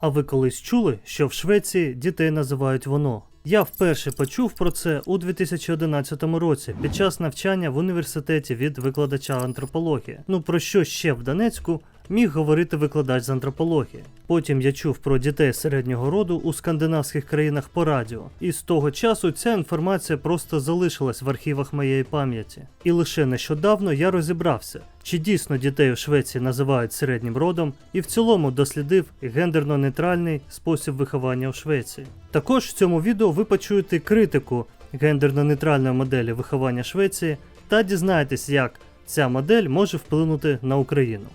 А ви колись чули, що в Швеції дітей називають воно? Я вперше почув про це у 2011 році під час навчання в університеті від викладача антропології. Ну про що ще в Донецьку міг говорити викладач з антропології. Потім я чув про дітей середнього роду у скандинавських країнах по радіо, і з того часу ця інформація просто залишилась в архівах моєї пам'яті. І лише нещодавно я розібрався, чи дійсно дітей у Швеції називають середнім родом, і в цілому дослідив гендерно-нейтральний спосіб виховання у Швеції. Також в цьому відео ви почуєте критику гендерно-нейтральної моделі виховання Швеції та дізнаєтесь, як ця модель може вплинути на Україну.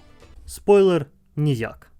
Спойлер ніяк.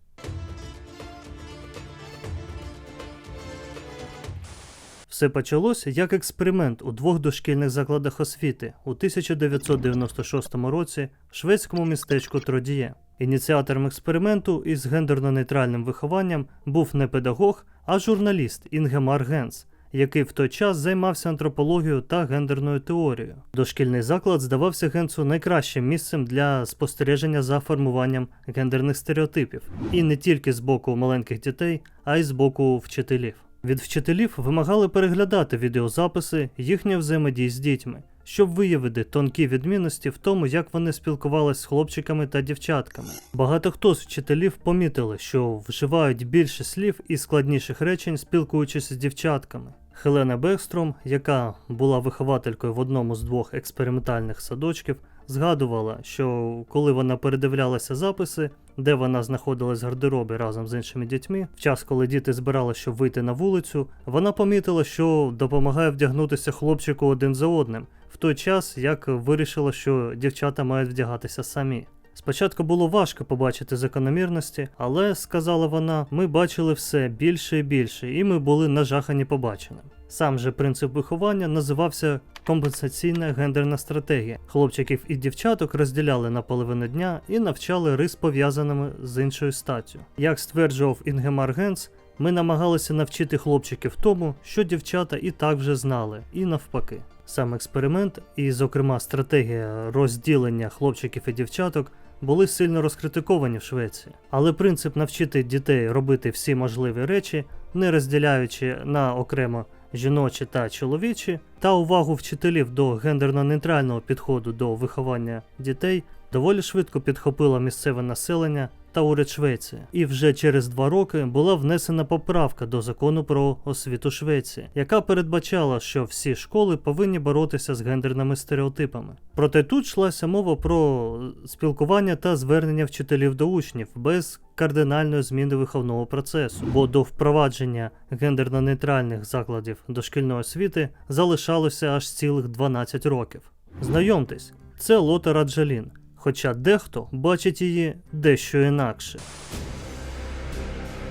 Все почалося як експеримент у двох дошкільних закладах освіти у 1996 році в шведському містечку Тродіє. Ініціатором експерименту із гендерно-нейтральним вихованням був не педагог, а журналіст Інгемар Генс, який в той час займався антропологією та гендерною теорією. Дошкільний заклад здавався Генсу найкращим місцем для спостереження за формуванням гендерних стереотипів, і не тільки з боку маленьких дітей, а й з боку вчителів. Від вчителів вимагали переглядати відеозаписи їхньої взаємодії з дітьми, щоб виявити тонкі відмінності в тому, як вони спілкувалися з хлопчиками та дівчатками. Багато хто з вчителів помітили, що вживають більше слів і складніших речень, спілкуючись з дівчатками. Хелена Бекстром, яка була вихователькою в одному з двох експериментальних садочків, згадувала, що коли вона передивлялася записи, де вона знаходилась в гардеробі разом з іншими дітьми, в час, коли діти збирали, щоб вийти на вулицю, вона помітила, що допомагає вдягнутися хлопчику один за одним, в той час як вирішила, що дівчата мають вдягатися самі. Спочатку було важко побачити закономірності, але, сказала вона, ми бачили все більше і більше, і ми були нажахані побаченим. Сам же принцип виховання називався компенсаційна гендерна стратегія. Хлопчиків і дівчаток розділяли на половину дня і навчали рис пов'язаними з іншою статтю. Як стверджував Інгемар Генс, ми намагалися навчити хлопчиків тому, що дівчата і так вже знали, і навпаки. Сам експеримент, і, зокрема, стратегія розділення хлопчиків і дівчаток були сильно розкритиковані в Швеції. Але принцип навчити дітей робити всі можливі речі, не розділяючи на окремо жіночі та чоловічі, та увагу вчителів до гендерно-нейтрального підходу до виховання дітей доволі швидко підхопило місцеве населення та уряд Швеції. І вже через два роки була внесена поправка до закону про освіту Швеції, яка передбачала, що всі школи повинні боротися з гендерними стереотипами. Проте тут йшлася мова про спілкування та звернення вчителів до учнів без кардинальної зміни виховного процесу, бо до впровадження гендерно-нейтральних закладів дошкільної освіти залишалося аж цілих 12 років. Знайомтесь, це Лота Раджалін, хоча дехто бачить її дещо інакше.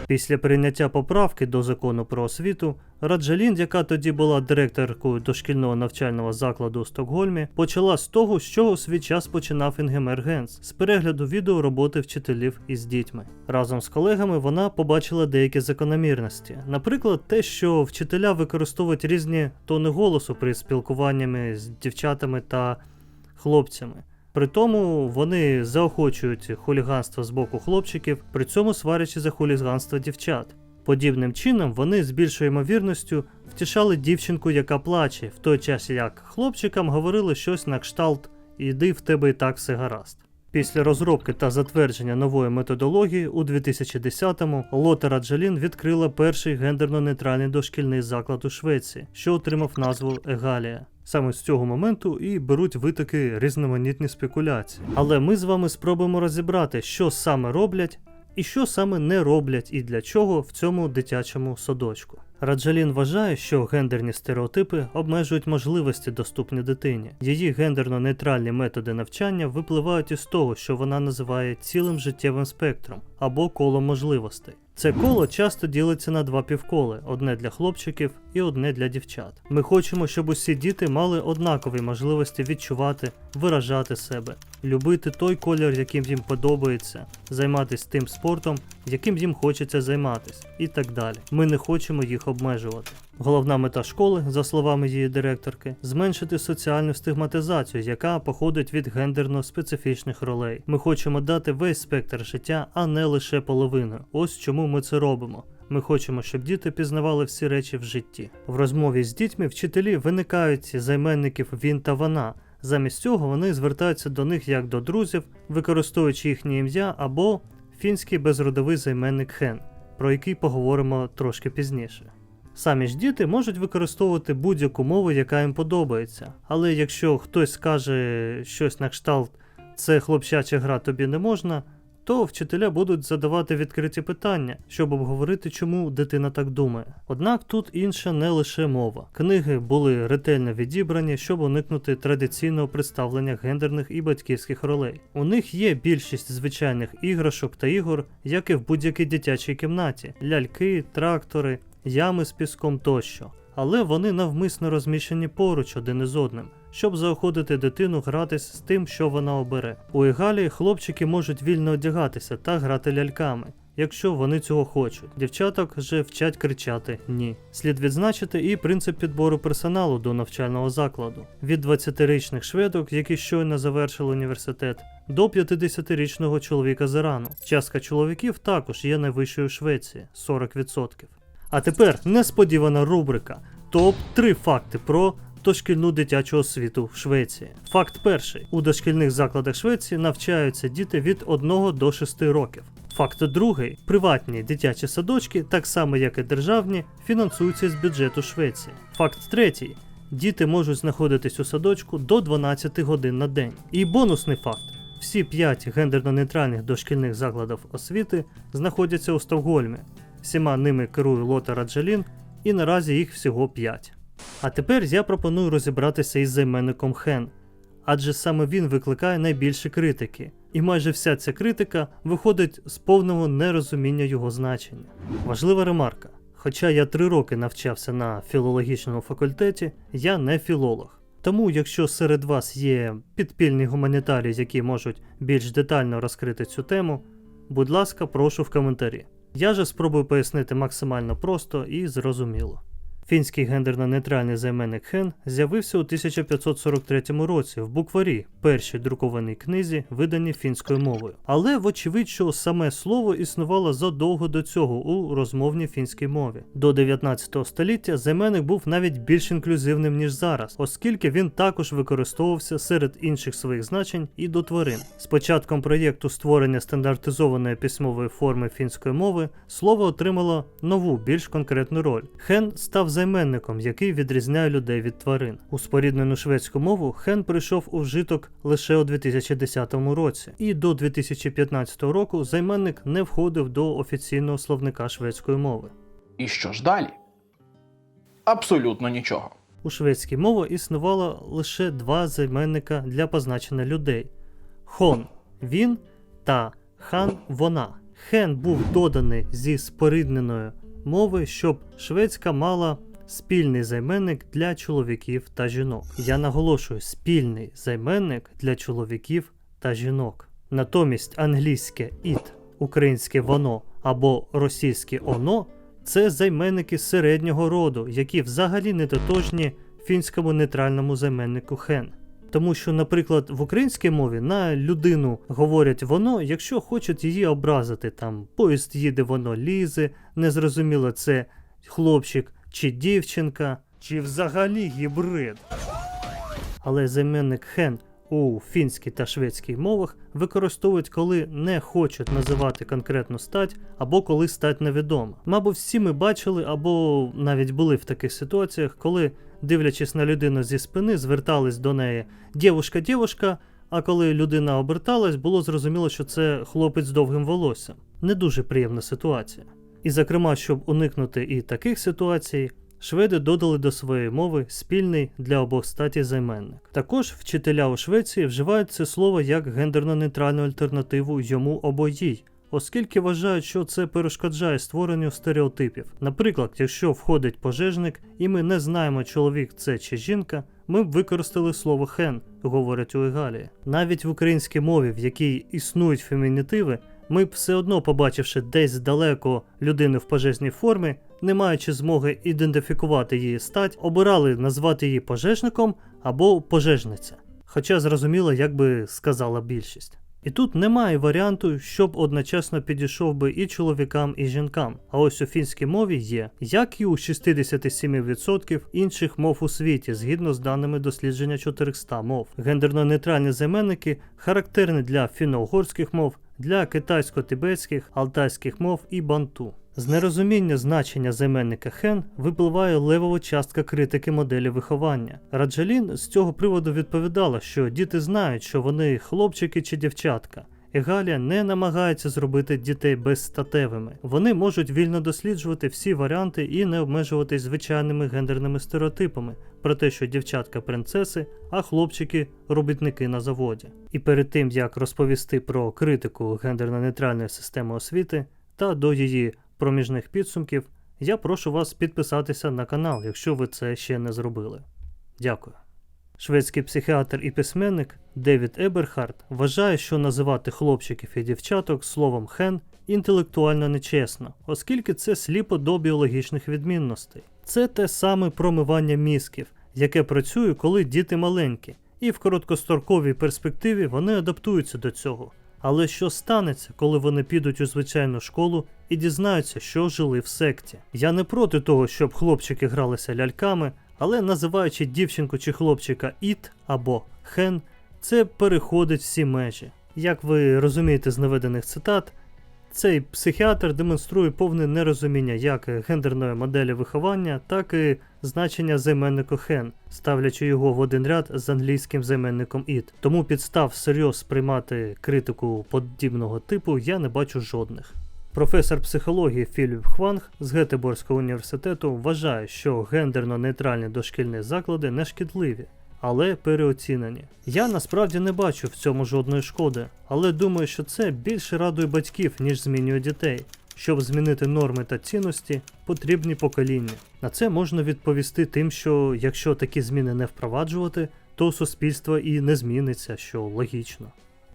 Після прийняття поправки до закону про освіту, Раджалін, яка тоді була директоркою дошкільного навчального закладу у Стокгольмі, почала з того, з чого свій час починав Інгемер Генс з перегляду відео роботи вчителів із дітьми. Разом з колегами вона побачила деякі закономірності, наприклад, те, що вчителя використовують різні тони голосу при спілкуванні з дівчатами та хлопцями. При тому вони заохочують хуліганство з боку хлопчиків, при цьому сварячи за хуліганство дівчат. Подібним чином вони з більшою ймовірністю втішали дівчинку, яка плаче, в той час як хлопчикам говорили щось на кшталт «Іди в тебе і так все гаразд. Після розробки та затвердження нової методології у 2010-му Лота Раджалін відкрила перший гендерно-нейтральний дошкільний заклад у Швеції, що отримав назву Егалія. Саме з цього моменту і беруть витоки різноманітні спекуляції. Але ми з вами спробуємо розібрати, що саме роблять і що саме не роблять і для чого в цьому дитячому садочку. Раджалін вважає, що гендерні стереотипи обмежують можливості доступні дитині. Її гендерно-нейтральні методи навчання випливають із того, що вона називає цілим життєвим спектром або колом можливостей. Це коло часто ділиться на два півколи: одне для хлопчиків і одне для дівчат. Ми хочемо, щоб усі діти мали однакові можливості відчувати, виражати себе, любити той колір, яким їм подобається, займатися тим спортом, яким їм хочеться займатися, і так далі. Ми не хочемо їх обмежувати. Головна мета школи, за словами її директорки, зменшити соціальну стигматизацію, яка походить від гендерно специфічних ролей. Ми хочемо дати весь спектр життя, а не лише половину. Ось чому ми це робимо. Ми хочемо, щоб діти пізнавали всі речі в житті. В розмові з дітьми вчителі виникають займенників він та вона. Замість цього вони звертаються до них як до друзів, використовуючи їхнє ім'я або фінський безродовий займенник хен, про який поговоримо трошки пізніше. Самі ж діти можуть використовувати будь-яку мову, яка їм подобається. Але якщо хтось скаже щось на кшталт це хлопчача гра тобі не можна, то вчителя будуть задавати відкриті питання, щоб обговорити, чому дитина так думає. Однак тут інша не лише мова. Книги були ретельно відібрані, щоб уникнути традиційного представлення гендерних і батьківських ролей. У них є більшість звичайних іграшок та ігор, як і в будь-якій дитячій кімнаті: ляльки, трактори, ями з піском тощо. Але вони навмисно розміщені поруч один із одним, щоб заохотити дитину гратись з тим, що вона обере. У Егалі хлопчики можуть вільно одягатися та грати ляльками. Якщо вони цього хочуть, дівчаток же вчать кричати ні. Слід відзначити і принцип підбору персоналу до навчального закладу від 20-річних шведок, які щойно завершили університет, до 50-річного чоловіка з Ірану. Частка чоловіків також є найвищою в Швеції 40%. А тепер несподівана рубрика топ 3 факти про дошкільну дитячу освіту в Швеції. Факт перший: у дошкільних закладах Швеції навчаються діти від 1 до 6 років. Факт другий: приватні дитячі садочки, так само як і державні, фінансуються з бюджету Швеції. Факт третій: діти можуть знаходитись у садочку до 12 годин на день. І бонусний факт: всі 5 гендерно-нейтральних дошкільних закладів освіти знаходяться у Стокгольмі. Всіма ними керує Лота Раджалін, і наразі їх всього 5. А тепер я пропоную розібратися із займенником Хен, адже саме він викликає найбільше критики, і майже вся ця критика виходить з повного нерозуміння його значення. Важлива ремарка. Хоча я три роки навчався на філологічному факультеті, я не філолог. Тому, якщо серед вас є підпільні гуманітарії, які можуть більш детально розкрити цю тему, будь ласка, прошу в коментарі. Я же спробую пояснити максимально просто і зрозуміло. Фінський гендерно-нейтральний займенник хен з'явився у 1543 році в букварі, першій друкованій книзі, виданій фінською мовою. Але вочевидь, що саме слово існувало задовго до цього у розмовній фінській мові. До 19 століття займенник був навіть більш інклюзивним ніж зараз, оскільки він також використовувався серед інших своїх значень і до тварин. З початком проєкту створення стандартизованої письмової форми фінської мови слово отримало нову, більш конкретну роль. Хен став займенником, який відрізняє людей від тварин. У споріднену шведську мову хен прийшов у вжиток лише у 2010 році, і до 2015 року займенник не входив до офіційного словника шведської мови. І що ж далі? Абсолютно нічого. У шведській мові існувало лише два займенника для позначення людей: хон він та хан вона. Хен був доданий зі спорідненої мови, щоб шведська мала спільний займенник для чоловіків та жінок. Я наголошую спільний займенник для чоловіків та жінок. Натомість англійське it, українське воно або російське оно це займенники середнього роду, які взагалі не тотожні фінському нейтральному займеннику хен. Тому що, наприклад, в українській мові на людину говорять воно, якщо хочуть її образити, там поїзд їде, воно лізе, незрозуміло це хлопчик чи дівчинка, чи взагалі гібрид. Але займенник хен у фінській та шведській мовах використовують, коли не хочуть називати конкретну стать або коли стать невідома. Мабуть, всі ми бачили або навіть були в таких ситуаціях, коли, дивлячись на людину зі спини, звертались до неї дівушка, дівушка. А коли людина оберталась, було зрозуміло, що це хлопець з довгим волоссям. Не дуже приємна ситуація. І, зокрема, щоб уникнути і таких ситуацій, шведи додали до своєї мови спільний для обох статі займенник. Також вчителя у Швеції вживають це слово як гендерно-нейтральну альтернативу йому або їй, оскільки вважають, що це перешкоджає створенню стереотипів. Наприклад, якщо входить пожежник і ми не знаємо, чоловік це чи жінка, ми б використали слово хен, говорять у Егалії. Навіть в українській мові, в якій існують фемінітиви, ми б все одно, побачивши десь здалеку людину в пожежній формі, не маючи змоги ідентифікувати її стать, обирали назвати її пожежником або пожежниця. Хоча зрозуміло, як би сказала більшість. І тут немає варіанту, щоб одночасно підійшов би і чоловікам, і жінкам. А ось у фінській мові є, як і у 67% інших мов у світі, згідно з даними дослідження 400 мов. Гендерно-нейтральні займенники характерні для фіно-угорських мов, для китайсько-тибетських, алтайських мов і банту. З нерозуміння значення займенника хен випливає левова частка критики моделі виховання. Раджалін з цього приводу відповідала, що діти знають, що вони хлопчики чи дівчатка. І Галя не намагається зробити дітей безстатевими. Вони можуть вільно досліджувати всі варіанти і не обмежуватись звичайними гендерними стереотипами про те, що дівчатка принцеси, а хлопчики робітники на заводі. І перед тим як розповісти про критику гендерно-нейтральної системи освіти та до її проміжних підсумків, я прошу вас підписатися на канал, якщо ви це ще не зробили. Дякую. Шведський психіатр і письменник Девід Еберхард вважає, що називати хлопчиків і дівчаток словом хен інтелектуально нечесно, оскільки це сліпо до біологічних відмінностей. Це те саме промивання мізків, яке працює, коли діти маленькі, і в короткостроковій перспективі вони адаптуються до цього. Але що станеться, коли вони підуть у звичайну школу і дізнаються, що жили в секті? Я не проти того, щоб хлопчики гралися ляльками, але називаючи дівчинку чи хлопчика іт або хен, це переходить всі межі. Як ви розумієте з наведених цитат, цей психіатр демонструє повне нерозуміння як гендерної моделі виховання, так і значення займеннику хен, ставлячи його в один ряд з англійським займенником it. Тому підстав серйоз сприймати критику подібного типу я не бачу жодних. Професор психології Філіп Хванг з Гетеборського університету вважає, що гендерно-нейтральні дошкільні заклади не шкідливі, але переоцінені. Я насправді не бачу в цьому жодної шкоди, але думаю, що це більше радує батьків, ніж змінює дітей. Щоб змінити норми та цінності, потрібні покоління. На це можна відповісти тим, що якщо такі зміни не впроваджувати, то суспільство і не зміниться, що логічно.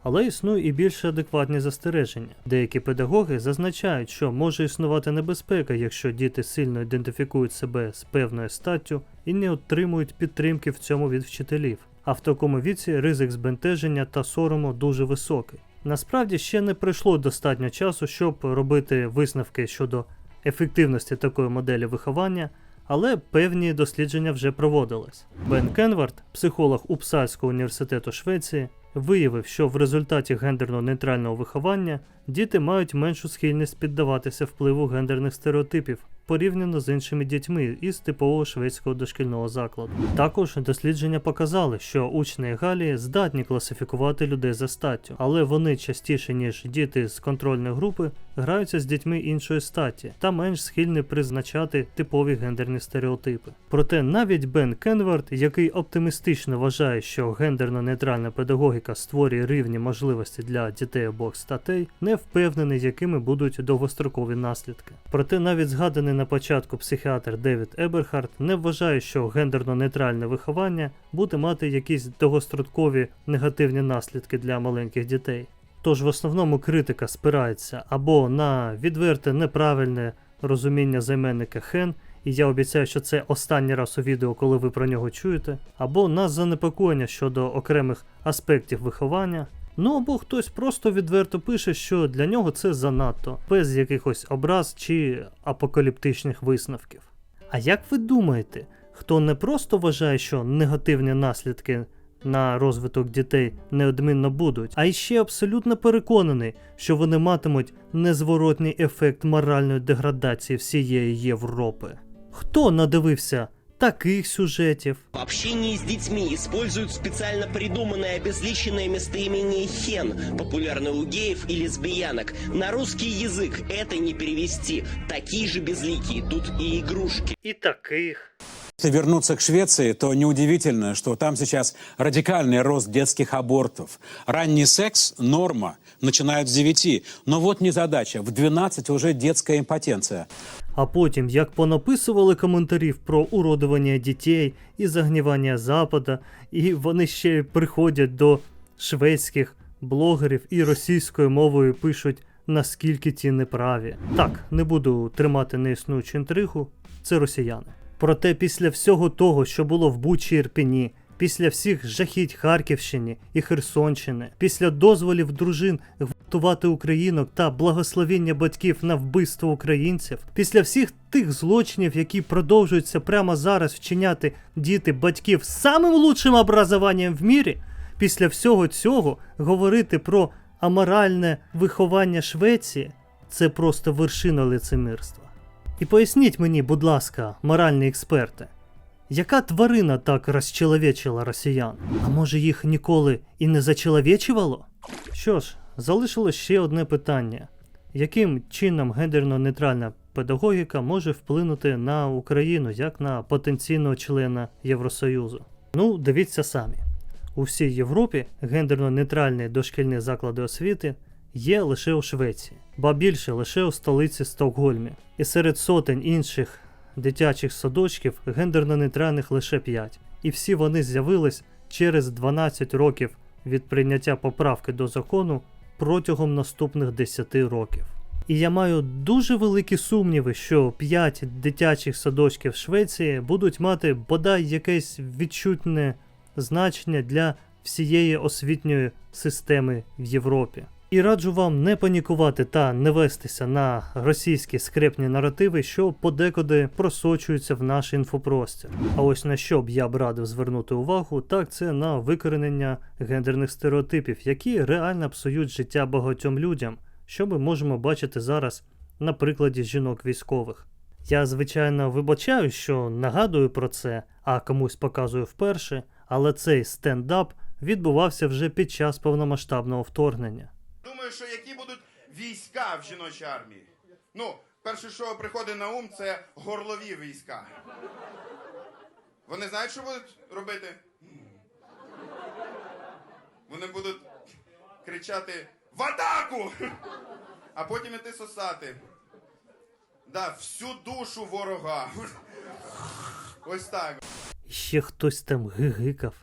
Але існує і більш адекватні застереження. Деякі педагоги зазначають, що може існувати небезпека, якщо діти сильно ідентифікують себе з певною статтю і не отримують підтримки в цьому від вчителів. А в такому віці ризик збентеження та сорому дуже високий. Насправді ще не пройшло достатньо часу, щоб робити висновки щодо ефективності такої моделі виховання, але певні дослідження вже проводились. Бен Кенвард, психолог Упсальського університету Швеції, виявив, що в результаті гендерно-нейтрального виховання діти мають меншу схильність піддаватися впливу гендерних стереотипів порівняно з іншими дітьми із типового шведського дошкільного закладу. Також дослідження показали, що учні Галії здатні класифікувати людей за статтю, але вони частіше ніж діти з контрольної групи граються з дітьми іншої статі та менш схильні призначати типові гендерні стереотипи. Проте навіть Бен Кенвард, який оптимістично вважає, що гендерно-нейтральна педагогіка створює рівні можливості для дітей обох статей, не впевнений, якими будуть довгострокові наслідки. Проте навіть згаданий на початку психіатр Девід Еберхард не вважає, що гендерно-нейтральне виховання буде мати якісь довгострокові негативні наслідки для маленьких дітей. Тож в основному критика спирається або на відверте неправильне розуміння займенника хен, і я обіцяю, що це останній раз у відео, коли ви про нього чуєте, або на занепокоєння щодо окремих аспектів виховання. Ну або хтось просто відверто пише, що для нього це занадто, без якихось образ чи апокаліптичних висновків. А як ви думаєте, хто не просто вважає, що негативні наслідки на розвиток дітей неодмінно будуть, а й ще абсолютно переконаний, що вони матимуть незворотній ефект моральної деградації всієї Європи? Хто надивився таких сюжетів? В общении с детьми используют специально придуманное обезличенное местоимение «хен», популярное у геев и лесбиянок. На русский язык это не перевести. Такие же безликие, тут и игрушки. І таких. Если вернуться к Швеции, то неудивительно, что там сейчас радикальный рост детских абортов. Ранний секс – норма, начинают с 9. Но вот незадача, в 12 уже детская импотенция. А потім, як понаписували коментарів про уродування дітей і загнівання Запада, і вони ще приходять до шведських блогерів і російською мовою пишуть наскільки ті неправі. Так, не буду тримати неіснуючу інтригу, це росіяни. Проте після всього того, що було в Бучі і Ірпені, після всіх жахіть Харківщини і Херсонщини, після дозволів дружин гвалтувати українок та благословіння батьків на вбивство українців, після всіх тих злочинів, які продовжуються прямо зараз вчиняти діти батьків самим лучшим образованням в мірі, після всього цього говорити про аморальне виховання Швеції це просто вершина лицемірства. І поясніть мені, будь ласка, моральні експерти, яка тварина так розчеловечила росіян? А може їх ніколи і не зачеловечувало? Що ж, залишилось ще одне питання: яким чином гендерно-нейтральна педагогіка може вплинути на Україну як на потенційного члена Євросоюзу? Ну, дивіться самі. У всій Європі гендерно-нейтральні дошкільні заклади освіти є лише у Швеції, ба більше лише у столиці Стокгольмі. І серед сотень інших дитячих садочків гендерно-нейтральних лише 5. І всі вони з'явились через 12 років від прийняття поправки до закону протягом наступних 10 років. І я маю дуже великі сумніви, що 5 дитячих садочків Швеції будуть мати бодай якесь відчутне значення для всієї освітньої системи в Європі. І раджу вам не панікувати та не вестися на російські скрепні наративи, що подекуди просочуються в наш інфопростір. А ось на що б я б радив звернути увагу, так це на викоренення гендерних стереотипів, які реально псують життя багатьом людям, що ми можемо бачити зараз на прикладі жінок військових. Я, звичайно, вибачаю, що нагадую про це, а комусь показую вперше, але цей стендап відбувався вже під час повномасштабного вторгнення. Думаю, що які будуть війська в жіночій армії. Ну, перше, що приходить на ум, це горлові війська. Вони знають, що будуть робити? Вони будуть кричати в атаку! А потім іти сосати. Да, всю душу ворога. Ось так. Ще хтось там гигикав.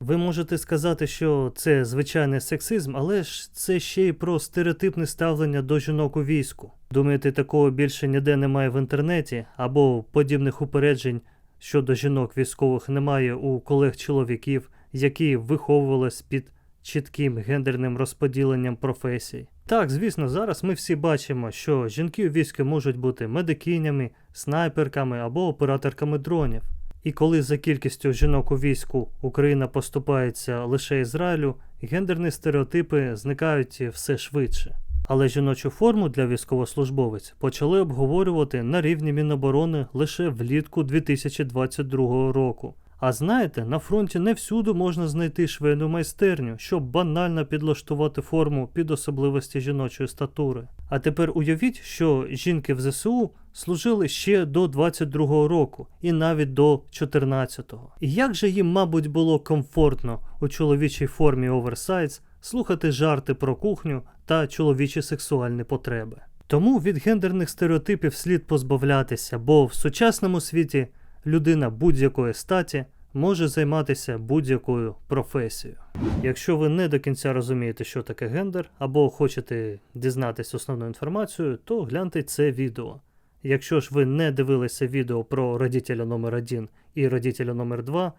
Ви можете сказати, що це звичайний сексизм, але ж це ще й про стереотипне ставлення до жінок у війську. Думаєте, такого більше ніде немає в інтернеті, або подібних упереджень щодо жінок військових немає у колег чоловіків, які виховувались під чітким гендерним розподіленням професій. Так, звісно, зараз ми всі бачимо, що жінки у війську можуть бути медикинями, снайперками або операторками дронів. І коли за кількістю жінок у війську Україна поступається лише Ізраїлю, гендерні стереотипи зникають все швидше. Але жіночу форму для військовослужбовець почали обговорювати на рівні Міноборони лише влітку 2022 року. А знаєте, на фронті не всюди можна знайти швейну майстерню, щоб банально підлаштувати форму під особливості жіночої статури. А тепер уявіть, що жінки в ЗСУ служили ще до 22-го року і навіть до 14-го. І як же їм, мабуть, було комфортно у чоловічій формі оверсайз слухати жарти про кухню та чоловічі сексуальні потреби. Тому від гендерних стереотипів слід позбавлятися, бо в сучасному світі людина будь-якої статі може займатися будь-якою професією. Якщо ви не до кінця розумієте, що таке гендер, або хочете дізнатись основну інформацію, то гляньте це відео. Якщо ж ви не дивилися відео про родителя номер 1 і родителя номер 2,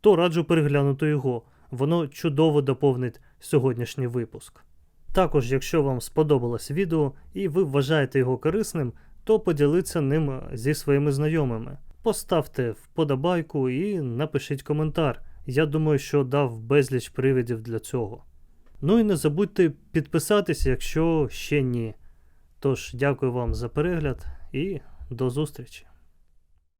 то раджу переглянути його. Воно чудово доповнить сьогоднішній випуск. Також, якщо вам сподобалось відео і ви вважаєте його корисним, то поділіться ним зі своїми знайомими. Поставте вподобайку і напишіть коментар. Я думаю, що дав безліч привідів для цього. Ну і не забудьте підписатися, якщо ще ні. Тож, дякую вам за перегляд і до зустрічі!